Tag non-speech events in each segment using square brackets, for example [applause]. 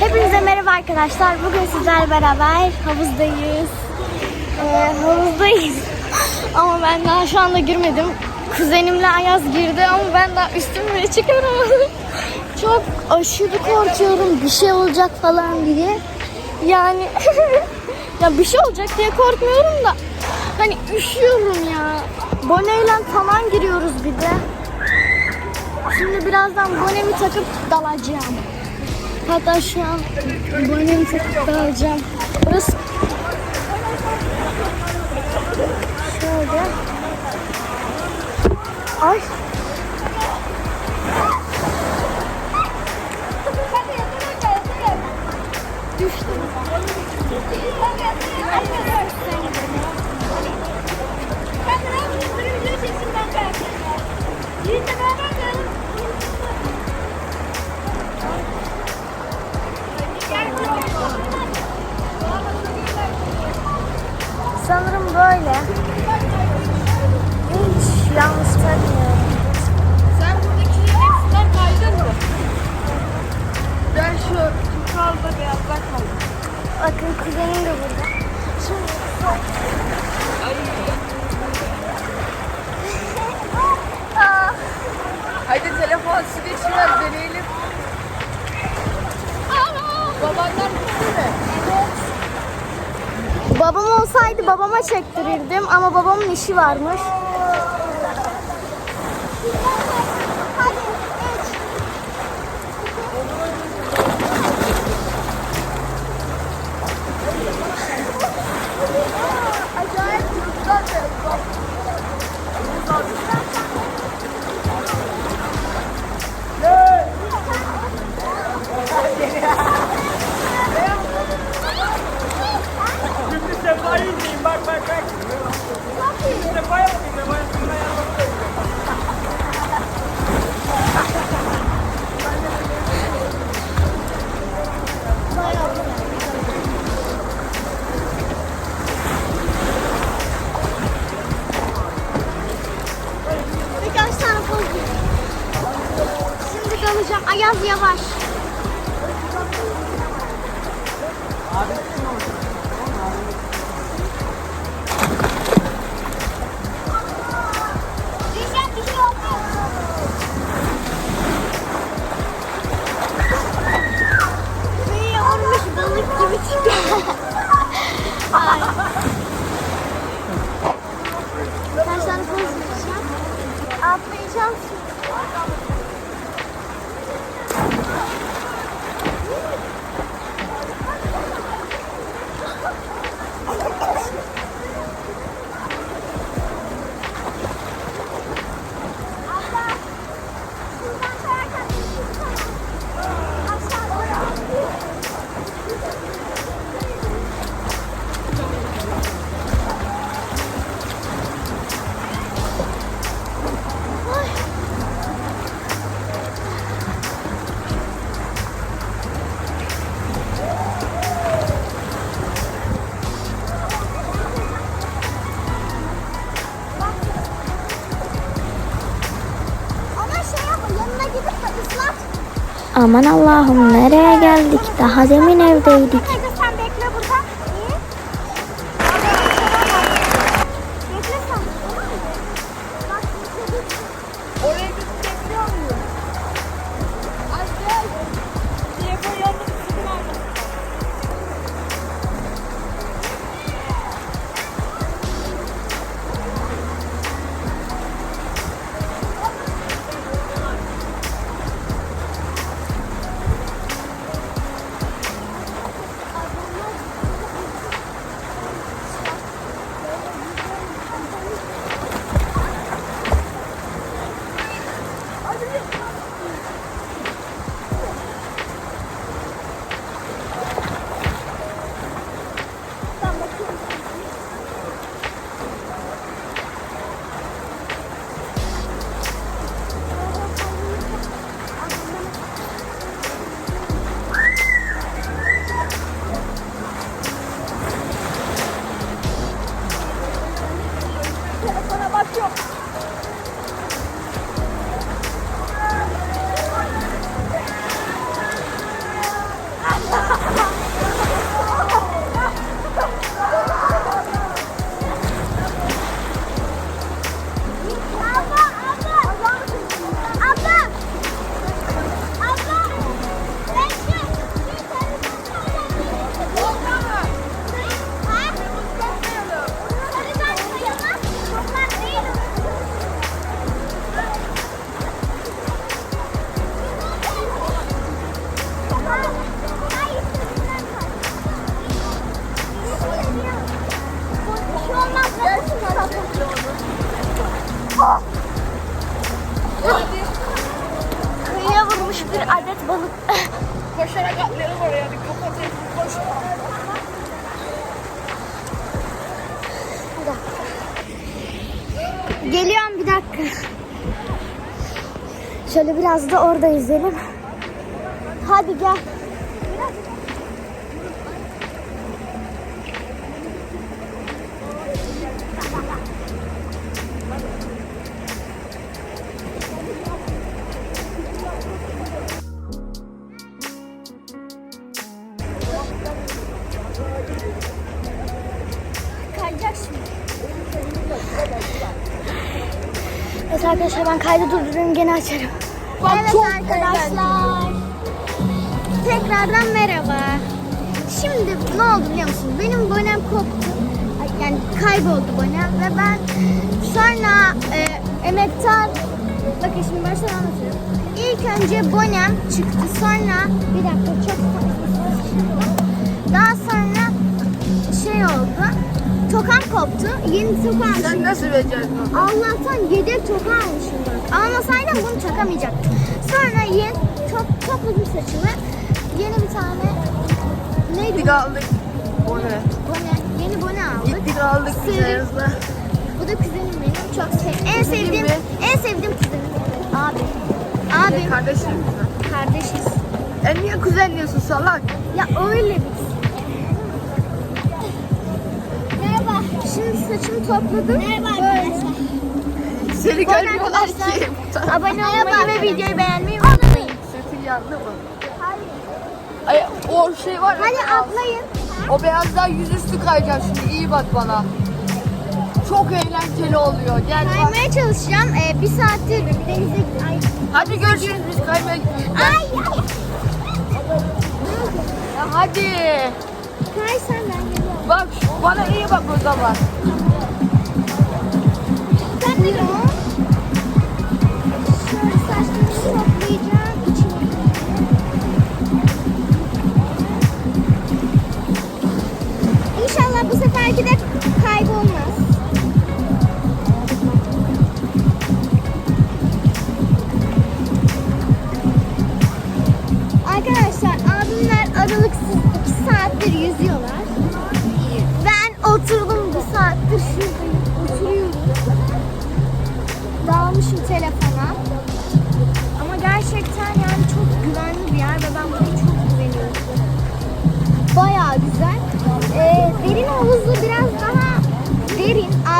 Hepinize merhaba arkadaşlar. Bugün sizlerle beraber havuzdayız. Ee, havuzdayız. [laughs] ama ben daha şu anda girmedim. Kuzenimle Ayaz girdi ama ben daha üstümü çıkaramadım. [laughs] Çok aşırı korkuyorum bir şey olacak falan diye. Yani [laughs] ya bir şey olacak diye korkmuyorum da hani üşüyorum ya. Boneyle falan giriyoruz bir de. Şimdi birazdan bonemi takıp dalacağım. Hatta şu an bonemi takıp dalacağım. Burası şöyle. Ay. Düştüm. Sanırım böyle. Hiç yanlış takmıyorum. Sen buradaki hepsinden kaydın mı? Ben şu yukarıda beyazlar kaldım. Bakın kuzenim de burada. Şimdi Aa, Haydi telefon sizi biraz deneyelim. Babanlar gitti mi? Babam olsaydı babama çektirirdim ama babamın işi varmış. Balık gibi çıkıyor. Aman Allah'ım nereye geldik? Daha demin evdeydik. Kıyıya vurmuş bir adet balık. [laughs] Koşarak atlayalım oraya. Bir kapatayım. Koş. Geliyorum bir dakika. Şöyle biraz da orada izleyelim. Hadi gel. Arkadaşlar ben kaydı durduruyorum gene açarım. Evet arkadaşlar. Tekrardan merhaba. Şimdi ne oldu biliyor musun? Benim bonem koptu. Yani kayboldu bonem ve ben sonra e, emektar bakın şimdi baştan anlatıyorum. İlk önce bonem çıktı sonra bir dakika çok daha sonra şey oldu. Tokam koptu. Yeni toka almışım. Sen nasıl becerdin onu? Allah'tan yedek toka almışım bak. Almasaydım bunu takamayacaktım. Sonra yeni top, topladım saçımı. Yeni bir tane neydi Gittik aldık. O ne? bone? Yeni bone aldık. Gittik aldık hızlı. Bu da kuzenim benim. Çok sev en sevdiğim mi? en sevdiğim kuzenim. Abi. Abim. Kardeşim. Kardeşiz. E niye kuzen diyorsun salak? Ya öyle biz. Saçımı topladım. Merhaba arkadaşlar. Seni görmüyorlar ki. Abone olmayı ve videoyu beğenmeyi unutmayın. Sesin yandı mı? Ay, o şey var ya. Hadi atlayın. O beyazdan yüzüstü kayacağım şimdi iyi bak bana. Çok eğlenceli oluyor. Gel bak. Kaymaya çalışacağım. Ee, bir saattir denize Ay. Hadi görüşürüz biz kaymaya gidiyoruz. Ay. ay. Ya hadi. Kay sen ben geliyorum. Bak bana iyi bak o zaman. Thank you.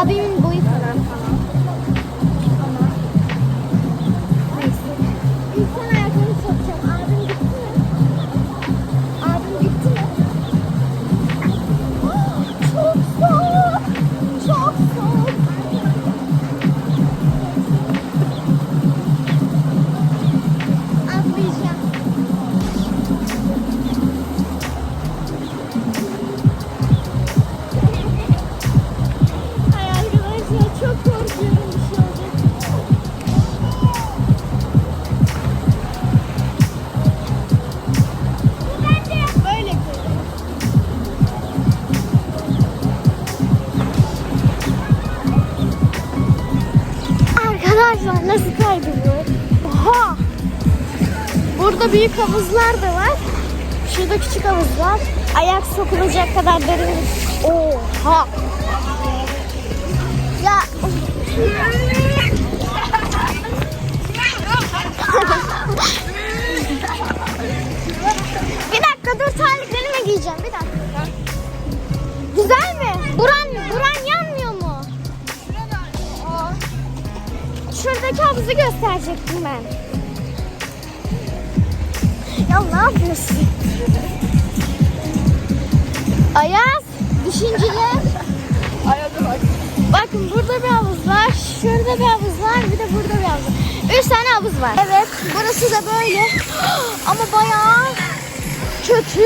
나비는 Büyük havuzlar da var. Şurada küçük havuz var. Ayak sokulacak kadar derin. Oha! Ya [laughs] bir dakika dur terliklerimi giyeceğim bir dakika. Güzel mi? Buran, buran yanmıyor mu? Şuradaki havuzu gösterecektim ben. Ya ne yapıyorsun? Ayaz, düşünceler. Ayağa bak. Bakın burada bir havuz var, şurada bir havuz var, bir de burada bir havuz var. Üç tane havuz var. Evet, burası da böyle. Ama bayağı kötü.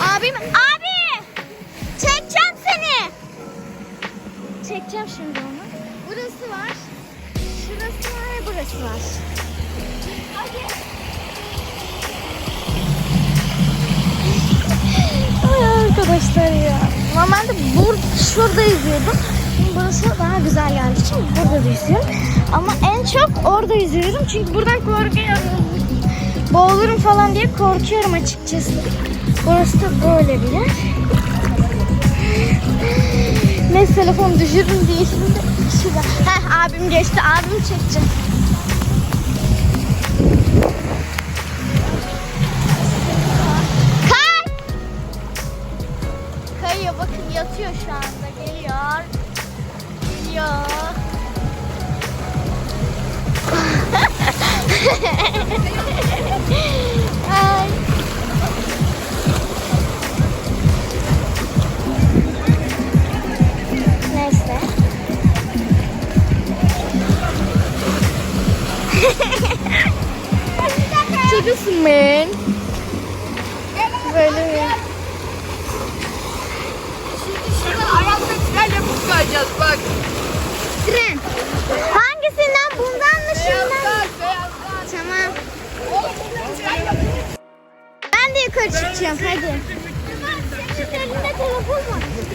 Abim, abi! Çekeceğim seni. Çekeceğim şimdi onu. Burası var, şurası var ve burası var. Ay arkadaşlar ya. Normalde bur şurada yüzüyordum. Şimdi burası daha güzel geldiği için burada da yüzüyorum. Ama en çok orada yüzüyorum çünkü buradan korkuyorum. Boğulurum falan diye korkuyorum açıkçası. Burası da böyle bir yer. Neyse telefon düşürürüm diye şimdi şurada. Heh abim geçti. Abim çekecek.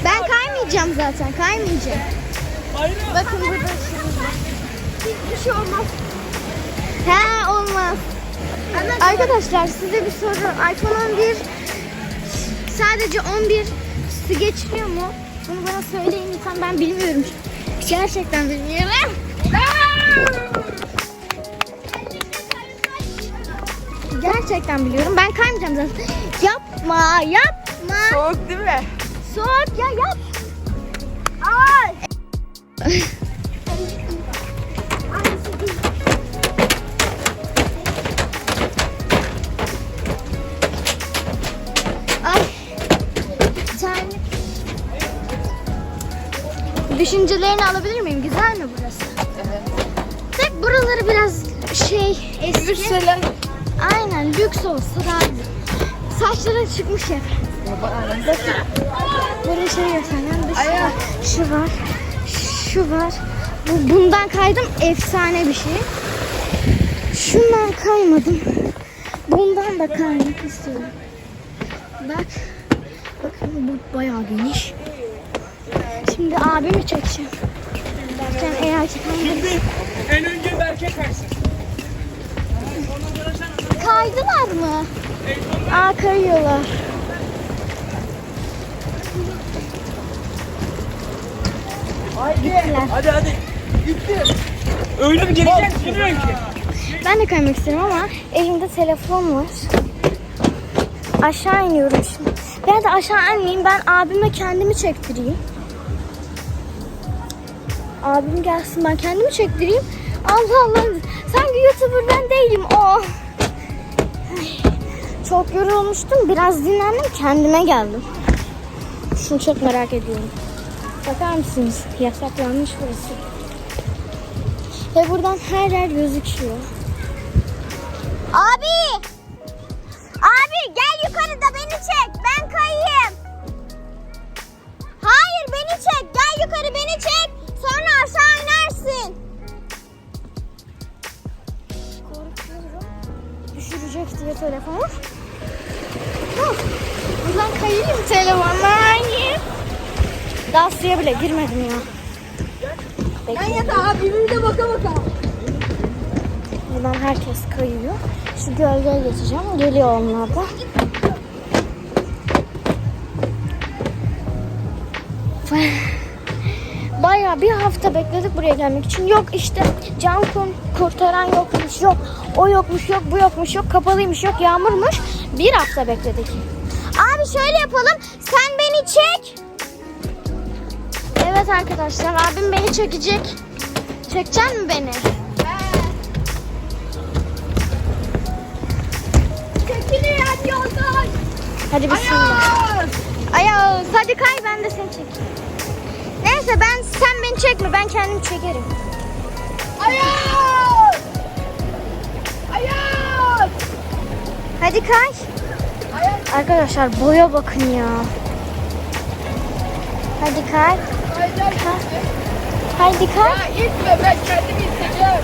Ben kaymayacağım zaten. Kaymayacağım. Bakın burada Hiçbir şey olmaz. He olmaz. Arkadaşlar size bir soru. iPhone 11 sadece 11 su geçiriyor mu? Bunu bana söyleyin lütfen ben bilmiyorum. Gerçekten bilmiyorum. Gerçekten biliyorum. Ben kaymayacağım zaten. Yapma, yapma. Soğuk değil mi? Soğuk ya yap. Ay. Düşüncelerini alabilir miyim? Güzel mi burası? Evet. Tek buraları biraz şey eski. Lükselen. Aynen lüks olsa daha güzel. Saçları çıkmış hep. Böyle şey göstereyim. Bir Ayağı. Şu var. Şu var. Bu, bundan kaydım. Efsane bir şey. Şundan kaymadım. Bundan da kaymak istiyorum. Bak. Bakın bu bayağı geniş. Şimdi abimi çekeceğim. Derken eğer çekemezsem- En önce Berke kaysın. Kaydılar mı? Aa kayıyorlar. Gittiler. Hadi hadi. Gitti. Öyle bir geleceksin bilmiyorum ki. Ben de kaymak isterim ama elimde telefon var. Aşağı iniyorum şimdi. Ben de aşağı ineyim. Ben abime kendimi çektireyim. Abim gelsin ben kendimi çektireyim. Allah Allah. Sanki YouTuber ben değilim. Oh. Ay, Çok yorulmuştum. Biraz dinlendim. Kendime geldim. Şunu çok merak ediyorum. Bakar mısınız? Yasaklanmış burası. Ve buradan her yer gözüküyor. Abi! Abi gel yukarıda beni çek. Ben kayayım. Suya bile girmedim ya. Ben yatağa birbirine baka baka. Buradan herkes kayıyor. Şu gölgeye geçeceğim. Geliyor onlar da. Bayağı bir hafta bekledik buraya gelmek için. Yok işte can kurtaran yokmuş, yok o yokmuş, yok bu yokmuş, yok kapalıymış, yok yağmurmuş. Bir hafta bekledik. Abi şöyle yapalım. Sen beni çek. Evet arkadaşlar abim beni çekecek. Çekecek mi beni? Çekilin yoldan. Hadi bismillah. Ayağız. Ayağız. Hadi kay ben de seni çekeyim. Neyse ben sen beni çekme ben kendim çekerim. Ayağız. Ayağız. Hadi kay. Ayağız. Arkadaşlar boya bakın ya. Hadi kay. Haydi kalk. Ya itme ben kendim iteceğim.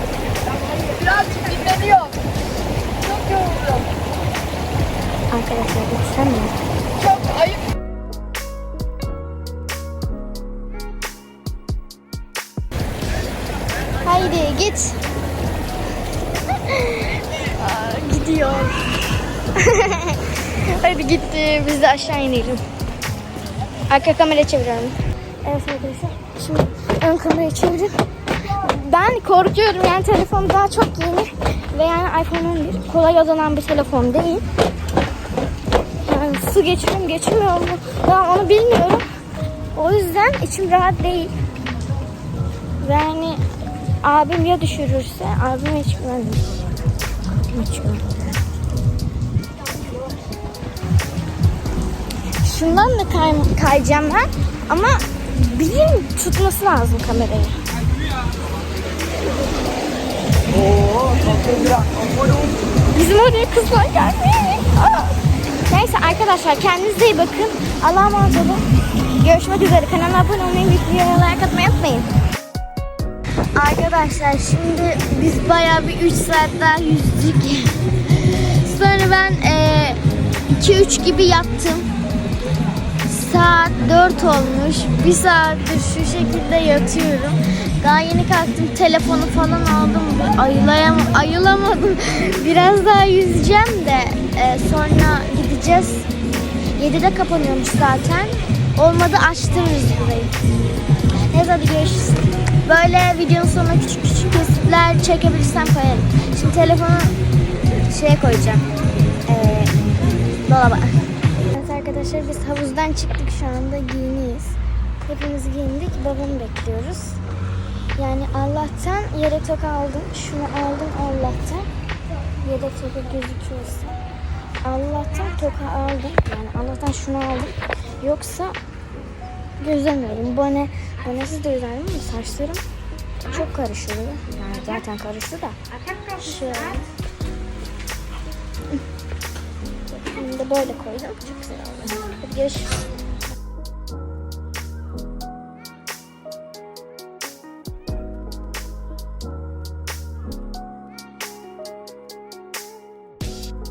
Birazcık dinleniyorum. Çok yoruldum. Arkadaşlar gitsen mi? Çok ayıp. Haydi git. Aa, gidiyor. [laughs] Hadi gitti. Biz de aşağı inelim. Arka kamera çeviriyorum. Evet arkadaşlar. Şimdi ön kamerayı çevirip ben korkuyorum yani telefon daha çok yeni ve yani iPhone 11 kolay azalan bir telefon değil. Yani su geçiriyor mu geçirmiyor mu ben onu bilmiyorum. O yüzden içim rahat değil. Yani abim ya düşürürse abime hiç güvenmiyorum. Hiç. Şundan da kay kayacağım ben ama birinin tutması lazım kamerayı. Bizim oraya kızlar gelmiş. Aa. Neyse arkadaşlar kendinize iyi bakın. Allah'a emanet olun. Görüşmek üzere. Kanala abone olmayı, videoya like atmayı unutmayın. Arkadaşlar şimdi biz bayağı bir 3 saat daha yüzdük. Sonra ben 2-3 gibi yattım. Saat 4 olmuş. Bir saattir şu şekilde yatıyorum. Daha yeni kalktım. Telefonu falan aldım. Ayılayam ayılamadım. [laughs] Biraz daha yüzeceğim de e, sonra gideceğiz. 7'de kapanıyormuş zaten. Olmadı açtırırız burayı. Neyse hadi görüşürüz. Böyle videonun sonuna küçük küçük kesitler çekebilirsem koyarım. Şimdi telefonu şeye koyacağım. Ee, dolaba. Arkadaşlar biz havuzdan çıktık şu anda giyiniyiz. Hepimiz giyindik. Babamı bekliyoruz. Yani Allah'tan yere toka aldım. Şunu aldım Allah'tan. Yedek toka gözüküyorsa. Allah'tan toka aldım. Yani Allah'tan şunu aldım. Yoksa gözlemiyorum. Bone, bonesiz de yüzerdim ama saçlarım çok karışıyordu. Yani zaten karıştı da. Şöyle. De böyle koydum. Çok güzel oldu. Hadi görüşürüz.